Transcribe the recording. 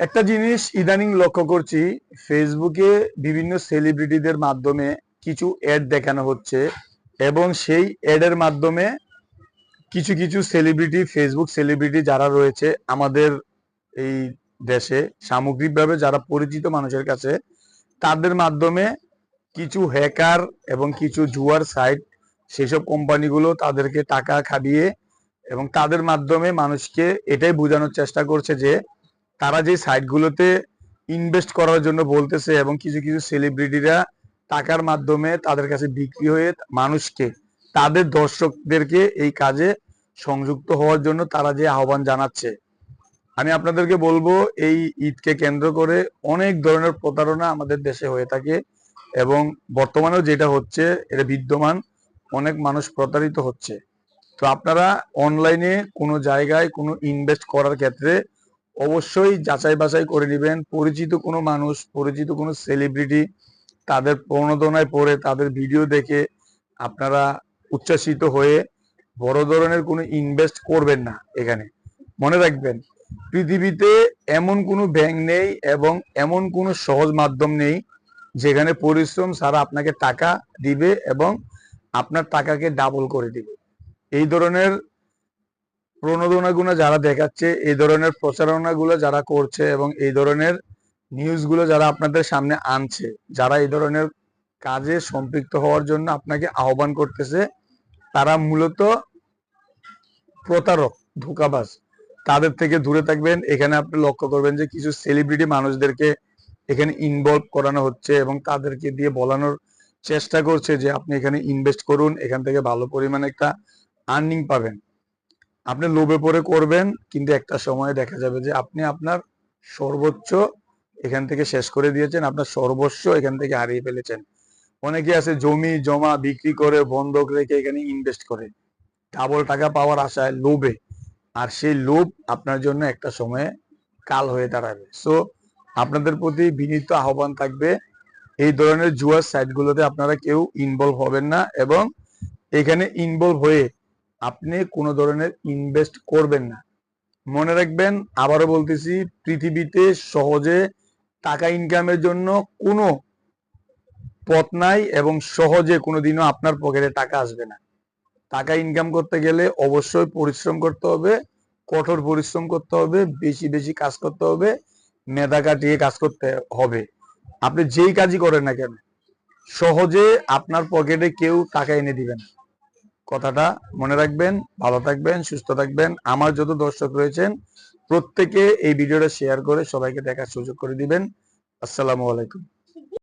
একটা জিনিস ইদানিং লক্ষ্য করছি, ফেসবুকে বিভিন্ন সেলিব্রিটিদের মাধ্যমে কিছু অ্যাড দেখানো হচ্ছে এবং সেই অ্যাডের মাধ্যমে কিছু কিছু সেলিব্রিটি ফেসবুক সেলিব্রিটি যারা রয়েছে আমাদের এই দেশে, সামগ্রিকভাবে যারা পরিচিত মানুষের কাছে, তাদের মাধ্যমে কিছু হ্যাকার এবং কিছু জুয়ার সাইট সেসব কোম্পানিগুলো তাদেরকে টাকা খাবিয়ে এবং তাদের মাধ্যমে মানুষকে এটাই বোঝানোর চেষ্টা করছে যে তারা যে সাইটগুলোতে ইনভেস্ট করার জন্য বলতেছে এবং কিছু কিছু সেলিব্রিটিরা টাকার মাধ্যমে তাদের কাছে বিক্রি হয়ে মানুষকে, তাদের দর্শকদেরকে এই কাজে সংযুক্ত হওয়ার জন্য তারা যে আহ্বান জানাচ্ছে। আমি আপনাদেরকে বলব, এই ঈদকে কেন্দ্র করে অনেক ধরনের প্রতারণা আমাদের দেশে হয়ে থাকে এবং বর্তমানেও যেটা হচ্ছে, এটা বিদ্যমান, অনেক মানুষ প্রতারিত হচ্ছে। তো আপনারা অনলাইনে কোনো জায়গায় কোনো ইনভেস্ট করার ক্ষেত্রে অবশ্যই যাচাই বাছাই করে নেবেন। পরিচিত কোনো মানুষ, পরিচিত কোনো সেলিব্রিটি তাদের প্রণোদনায় পড়ে, তাদের ভিডিও দেখে আপনারা উচ্ছ্বাসিত হয়ে বড় ধরনের কোনো ইনভেস্ট করবেন না এখানে। মনে রাখবেন, পৃথিবীতে এমন কোনো ব্যাংক নেই এবং এমন কোনো সহজ মাধ্যম নেই যেখানে পরিশ্রম সারা আপনাকে টাকা দিবে এবং আপনার টাকাকে ডাবল করে দিবে। এই ধরনের প্রণোদনাগুলো যারা দেখাচ্ছে, এই ধরনের প্রচারণাগুলো যারা করছে এবং এই ধরনের নিউজগুলো যারা আপনাদের সামনে আনছে, যারা এই ধরনের কাজে সম্পৃক্ত হওয়ার জন্য আপনাকে আহ্বান করতেছে, তারা মূলত প্রতারক, ধোকাবাজ। তাদের থেকে দূরে থাকবেন। এখানে আপনি লক্ষ্য করবেন যে কিছু সেলিব্রিটি মানুষদেরকে এখানে ইনভলভ করানো হচ্ছে এবং তাদেরকে দিয়ে বলানোর চেষ্টা করছে যে আপনি এখানে ইনভেস্ট করুন, এখান থেকে ভালো পরিমাণে একটা আর্নিং পাবেন। আপনি লোভে পড়ে করবেন, কিন্তু একটা সময় দেখা যাবে যে আপনি আপনার সর্বোচ্চ এখান থেকে শেষ করে দিয়েছেন, আপনার সর্বস্ব এখান থেকে হারিয়ে ফেলেছেন। অনেকে আছে জমি, জমা বিক্রি করে, বন্ধক রেখে এখানে ইনভেস্ট করে। ডাবল টাকা পাওয়ার আশায় লোভে। আর সেই লোভ আপনার জন্য একটা সময়ে কাল হয়ে দাঁড়াবে। সো আপনাদের প্রতি বিনীত আহ্বান থাকবে, এই ধরনের জুয়ার সাইটগুলোতে আপনারা কেউ ইনভলভ হবেন না এবং এখানে ইনভলভ হয়ে আপনি কোনো ধরনের ইনভেস্ট করবেন না। মনে রাখবেন, আবারও বলতেছি, পৃথিবীতে সহজে টাকা ইনকামের জন্য কোনো পথ নাই এবং সহজে কোনোদিনও আপনার পকেটে টাকা আসবে না। টাকা ইনকাম করতে গেলে অবশ্যই পরিশ্রম করতে হবে, কঠোর পরিশ্রম করতে হবে, বেশি বেশি কাজ করতে হবে, মেধা কাটিয়ে কাজ করতে হবে। আপনি যেই কাজই করেন না কেন, সহজে আপনার পকেটে কেউ টাকা এনে দিবে না। কথাটা মনে রাখবেন, ভালো থাকবেন, সুস্থ থাকবেন। আমার যত দর্শক রয়েছেন, প্রত্যেকে এই ভিডিওটা শেয়ার করে সবাইকে দেখার সুযোগ করে দিবেন। আসসালামু আলাইকুম।